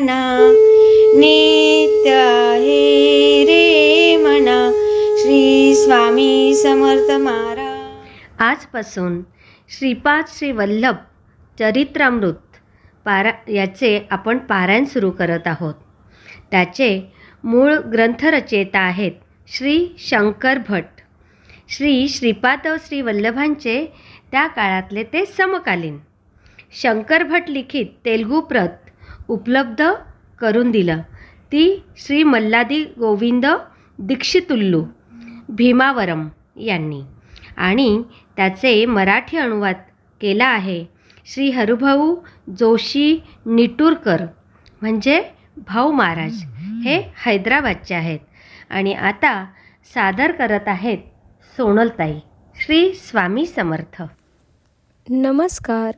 मना नित्य आहे रे मना. श्री स्वामी समर्थ महाराज. आजपासून श्रीपाद श्री वल्लभ चरित्रामृत पारा याचे आपण पारायण सुरू करत आहोत. त्याचे मूळ ग्रंथरचयिता आहेत श्री शंकर भट. श्री श्रीपाद श्री वल्लभांचे त्या काळातले ते समकालीन. शंकर भट लिखित तेलगू प्रत उपलब्ध करून दिलं. ती श्री मल्लादी गोविंद दीक्षितुल्लू भीमावरम यांनी. आणि त्याचे मराठी अनुवाद केला आहे श्री हरुभाऊ जोशी निटूरकर म्हणजे भाऊ महाराज हे हैदराबादचे आहेत. आणि आता सादर करत आहेत सोनलताई श्री स्वामी समर्थ. नमस्कार.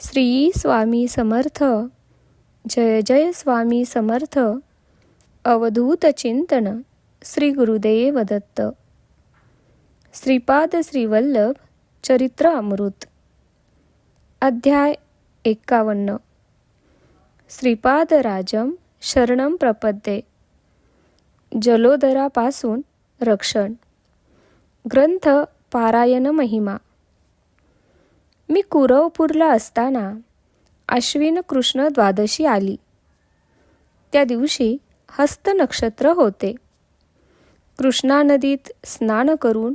श्री स्वामी समर्थ. जय जय स्वामी समर्थ. अवधूत चिंतन श्री गुरुदेव दत्त. श्रीपाद श्रीवल्लभ चरित्र अमृत. अध्याय एक्कावन्न श्रीपादराजम शरणम प्रपद्ये. जलोदरापासून रक्षण. ग्रंथ पारायण महिमा. मी कुरवपूरला असताना अश्विन कृष्ण द्वादशी आली. त्या दिवशी हस्त नक्षत्र होते. कृष्णा नदीत स्नान करून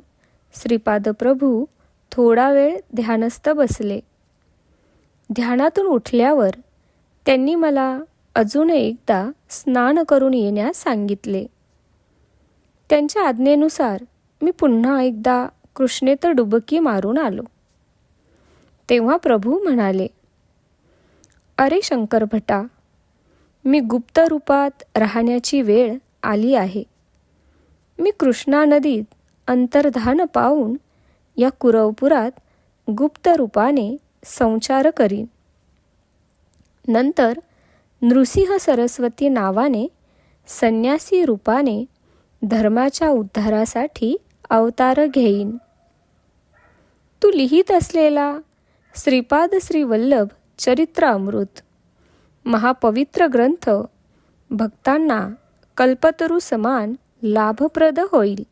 श्रीपाद प्रभू थोडा वेळ ध्यानस्थ बसले. ध्यानातून उठल्यावर त्यांनी मला अजून एकदा स्नान करून येण्यास सांगितले. त्यांच्या आज्ञेनुसार मी पुन्हा एकदा कृष्णेत डुबकी मारून आलो. तेव्हा प्रभू म्हणाले अरे शंकर भटा मी गुप्त रूपात राहण्याची वेळ आली आहे. मी कृष्णा नदीत अंतर्धान पाहून या कुरवपुरात गुप्त रूपाने संचार करीन. नंतर नृसिंह सरस्वती नावाने संन्यासी रूपाने धर्माच्या उद्धारासाठी अवतार घेईन. तू लिहित असलेला श्रीपाद श्रीवल्लभ वल्लभ चरित्र अमृत. महापवित्र ग्रंथ. भक्तांना कल्पतरू समान लाभप्रद होईल.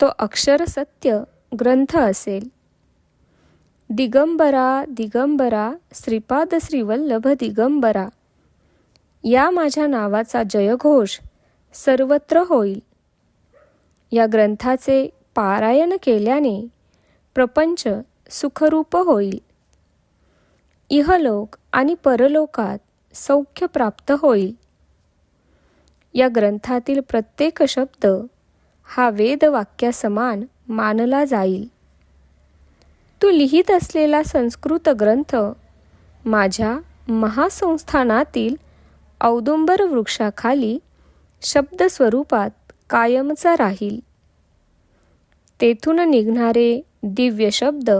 तो अक्षर सत्य ग्रंथ असेल. दिगंबरा दिगंबरा श्रीपाद श्रीवल्लभ दिगंबरा. या माझ्या नावाचा जयघोष सर्वत्र होईल. या ग्रंथाचे पारायण केल्याने प्रपंच सुखरूप होईल. इहलोक आणि परलोकात सौख्य प्राप्त होईल. या ग्रंथातील प्रत्येक शब्द हा वेदवाक्यासमान मानला जाईल. तू लिहित असलेला संस्कृत ग्रंथ माझ्या महासंस्थानातील औदुंबर वृक्षाखाली शब्दस्वरूपात कायमचा राहील. तेथून निघणारे दिव्य शब्द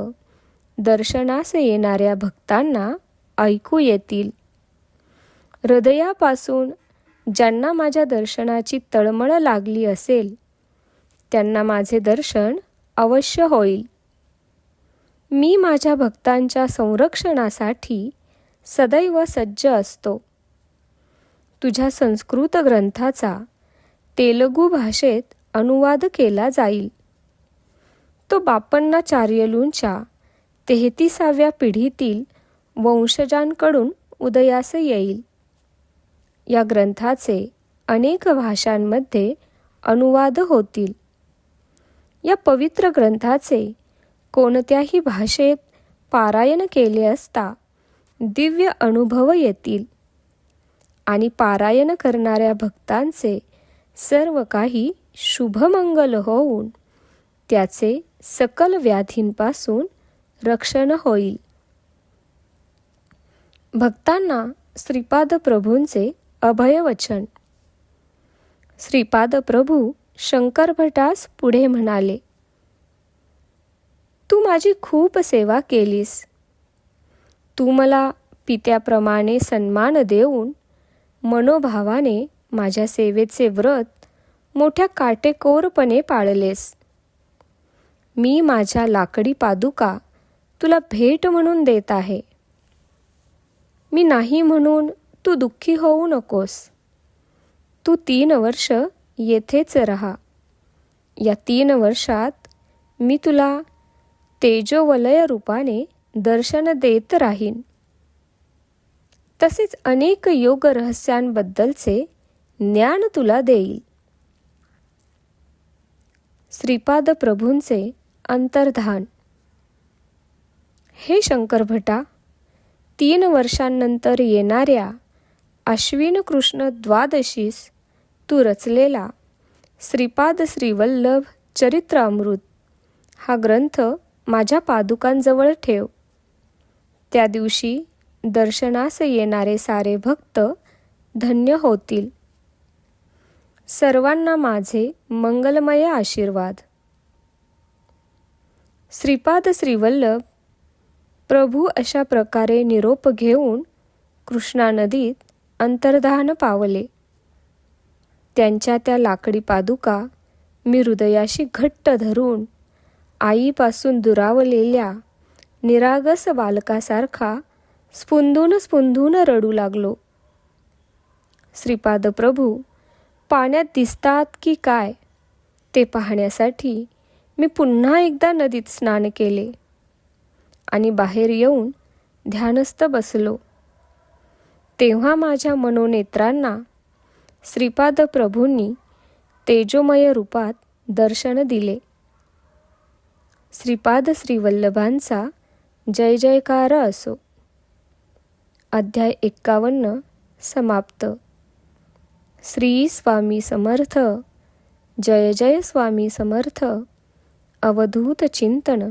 दर्शनास येणाऱ्या भक्तांना ऐकू येतील. हृदयापासून ज्यांना माझ्या दर्शनाची तळमळ लागली असेल त्यांना माझे दर्शन अवश्य होईल. मी माझ्या भक्तांच्या संरक्षणासाठी सदैव सज्ज असतो. तुझ्या संस्कृत ग्रंथाचा तेलगू भाषेत अनुवाद केला जाईल. तो बापण्णाचार्यलूंच्या तेहतीसाव्या पिढीतील वंशजांकडून उदयास येईल. या ग्रंथाचे अनेक भाषांमध्ये अनुवाद होतील. या पवित्र ग्रंथाचे कोणत्याही भाषेत पारायण केले असता दिव्य अनुभव येतील आणि पारायण करणाऱ्या भक्तांचे सर्व काही शुभमंगल होऊन त्याचे सकल व्याधींपासून रक्षण होईल भक्तांना श्रीपाद प्रभूंचे अभयवचन. श्रीपाद प्रभू शंकर भटास पुढे म्हणाले तू माझी खूप सेवा केलीस. तू मला पित्याप्रमाणे सन्मान देऊन मनोभावाने माझ्या सेवेचे व्रत मोठ्या काटेकोरपणे पाळलेस. मी माझ्या लाकडी पादुका तुला भेट म्हणून देत आहे. मी नाही म्हणून तू दुःखी होऊ नकोस. तू तीन वर्ष येथेच रहा. या तीन वर्षात मी तुला तेजोवलय रूपाने दर्शन देत राहीन. तसेच अनेक योग रहस्यांबद्दलचे ज्ञान तुला देईल. श्रीपाद प्रभूंचे अंतर्धान. हे शंकर भटा तीन वर्षांनंतर येणाऱ्या आश्विन कृष्ण द्वादशीस तू रचलेला श्रीपाद श्रीवल्लभ चरित्रामृत हा ग्रंथ माझ्या पादुकांजवळ ठेव. त्या दिवशी दर्शनास येणारे सारे भक्त धन्य होतील. सर्वांना माझे मंगलमय आशीर्वाद. श्रीपाद श्रीवल्लभ प्रभू अशा प्रकारे निरोप घेऊन कृष्णा नदीत अंतर्धान पावले. त्यांच्या त्या लाकडी पादुका मी हृदयाशी घट्ट धरून आईपासून दुरावलेल्या निरागस बालकासारखा स्पुंदून स्पुंदून रडू लागलो. श्रीपाद प्रभू पाण्यात दिसतात की काय? ते पाहण्यासाठी मी पुन्हा एकदा नदीत स्नान केले. आणि बाहेर येऊन ध्यानस्थ बसलो. तेव्हा माझ्या मनोनेत्रांना श्रीपाद प्रभूंनी तेजोमय रूपात दर्शन दिले. श्रीपाद श्रीवल्लभांचा जय जयकार असो. अध्याय एक्कावन्न समाप्त. श्री स्वामी समर्थ जय जय स्वामी समर्थ अवधूत चिंतन.